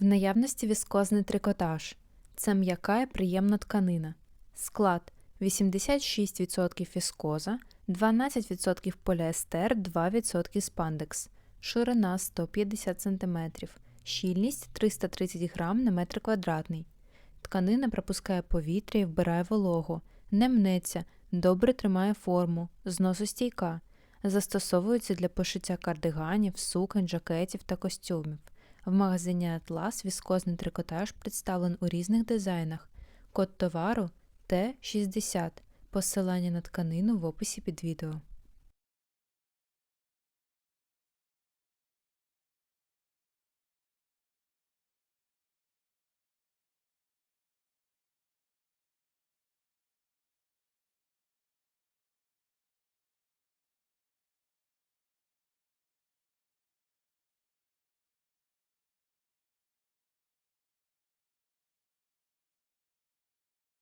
В наявності віскозний трикотаж. Це м'яка і приємна тканина. Склад 86% віскоза, 12% поліестер, 2% спандекс. Ширина 150 см. Щільність 330 г на метр квадратний. Тканина пропускає повітря і вбирає вологу, не мнеться, добре тримає форму, зносостійка. Застосовується для пошиття кардиганів, суконь, жакетів та костюмів. В магазині Атлас віскозний трикотаж представлен у різних дизайнах. Код товару Т60. Посилання на тканину в описі під відео.